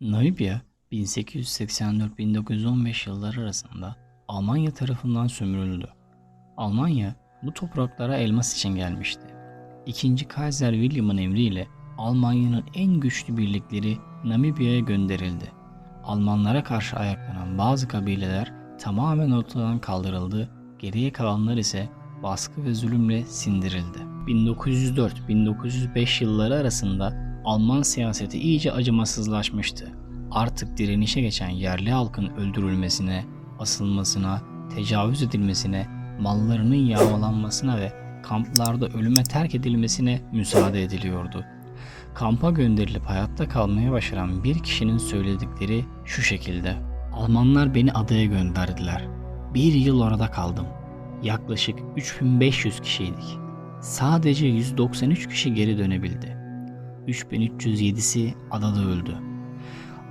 Namibya 1884-1915 yılları arasında Almanya tarafından sömürüldü. Almanya bu topraklara elmas için gelmişti. İkinci Kaiser William'ın emriyle Almanya'nın en güçlü birlikleri Namibya'ya gönderildi. Almanlara karşı ayaklanan bazı kabileler tamamen ortadan kaldırıldı, geriye kalanlar ise baskı ve zulümle sindirildi. 1904-1905 yılları arasında Alman siyaseti iyice acımasızlaşmıştı. Artık direnişe geçen yerli halkın öldürülmesine, asılmasına, tecavüz edilmesine, mallarının yağmalanmasına ve kamplarda ölüme terk edilmesine müsaade ediliyordu. Kampa gönderilip hayatta kalmaya başaran bir kişinin söyledikleri şu şekilde. Almanlar beni adaya gönderdiler. Bir yıl orada kaldım. Yaklaşık 3500 kişiydik. Sadece 193 kişi geri dönebildi. 3307'si adada öldü.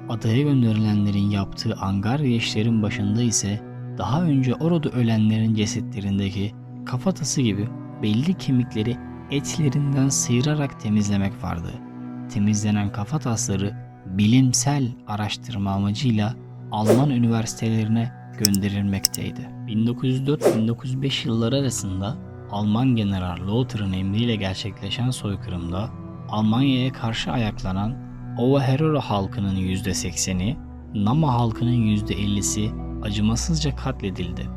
Adaya gönderilenlerin yaptığı angarya işlerin başında ise daha önce orada ölenlerin cesetlerindeki kafatası gibi belli kemikleri etlerinden sıyırarak temizlemek vardı. Temizlenen kafatasları bilimsel araştırma amacıyla Alman üniversitelerine gönderilmekteydi. 1904-1905 yılları arasında Alman General Lothar'ın emriyle gerçekleşen soykırımda Almanya'ya karşı ayaklanan Ovaherero halkının %80'i, Nama halkının %50'si acımasızca katledildi.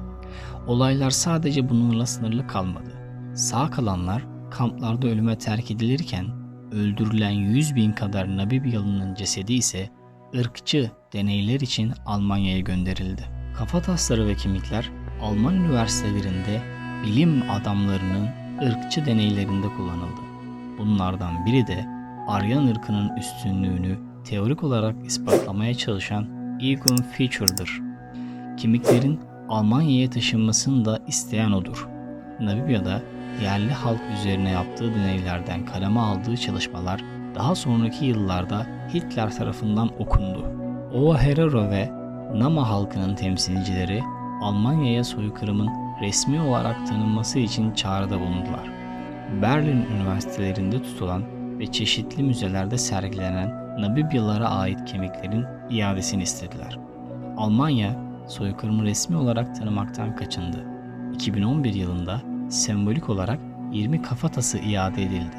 Olaylar sadece bununla sınırlı kalmadı. Sağ kalanlar kamplarda ölüme terk edilirken öldürülen 100 bin kadar Namibyalı'nın cesedi ise ırkçı deneyler için Almanya'ya gönderildi. Kafatasları ve kemikler Alman üniversitelerinde bilim adamlarının ırkçı deneylerinde kullanıldı. Bunlardan biri de Aryan ırkının üstünlüğünü teorik olarak ispatlamaya çalışan Egon Fischer'dır. Kemiklerin Almanya'ya taşınmasını da isteyen odur. Namibya'da yerli halk üzerine yaptığı deneylerden kaleme aldığı çalışmalar daha sonraki yıllarda Hitler tarafından okundu. Ova Herero ve Nama halkının temsilcileri Almanya'ya soykırımın resmi olarak tanınması için çağrıda bulundular. Berlin üniversitelerinde tutulan ve çeşitli müzelerde sergilenen Namibyalılara ait kemiklerin iadesini istediler. Almanya soykırımı resmi olarak tanımaktan kaçındı. 2011 yılında sembolik olarak 20 kafatası iade edildi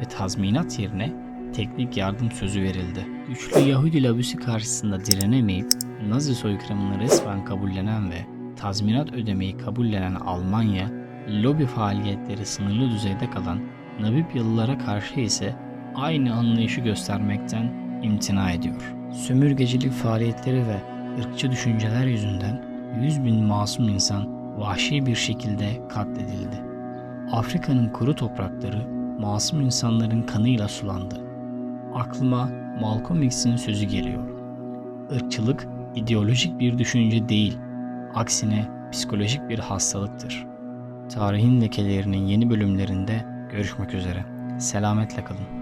ve tazminat yerine teknik yardım sözü verildi. Güçlü Yahudi lobisi karşısında direnemeyip Nazi soykırımını resmen kabullenen ve tazminat ödemeyi kabullenen Almanya, lobi faaliyetleri sınırlı düzeyde kalan Namibyalılara karşı ise aynı anlayışı göstermekten imtina ediyor. Sömürgecilik faaliyetleri ve ırkçı düşünceler yüzünden 100 bin masum insan vahşi bir şekilde katledildi. Afrika'nın kuru toprakları masum insanların kanıyla sulandı. Aklıma Malcolm X'in sözü geliyor. Irkçılık ideolojik bir düşünce değil, aksine psikolojik bir hastalıktır. Tarihin lekelerinin yeni bölümlerinde görüşmek üzere. Selametle kalın.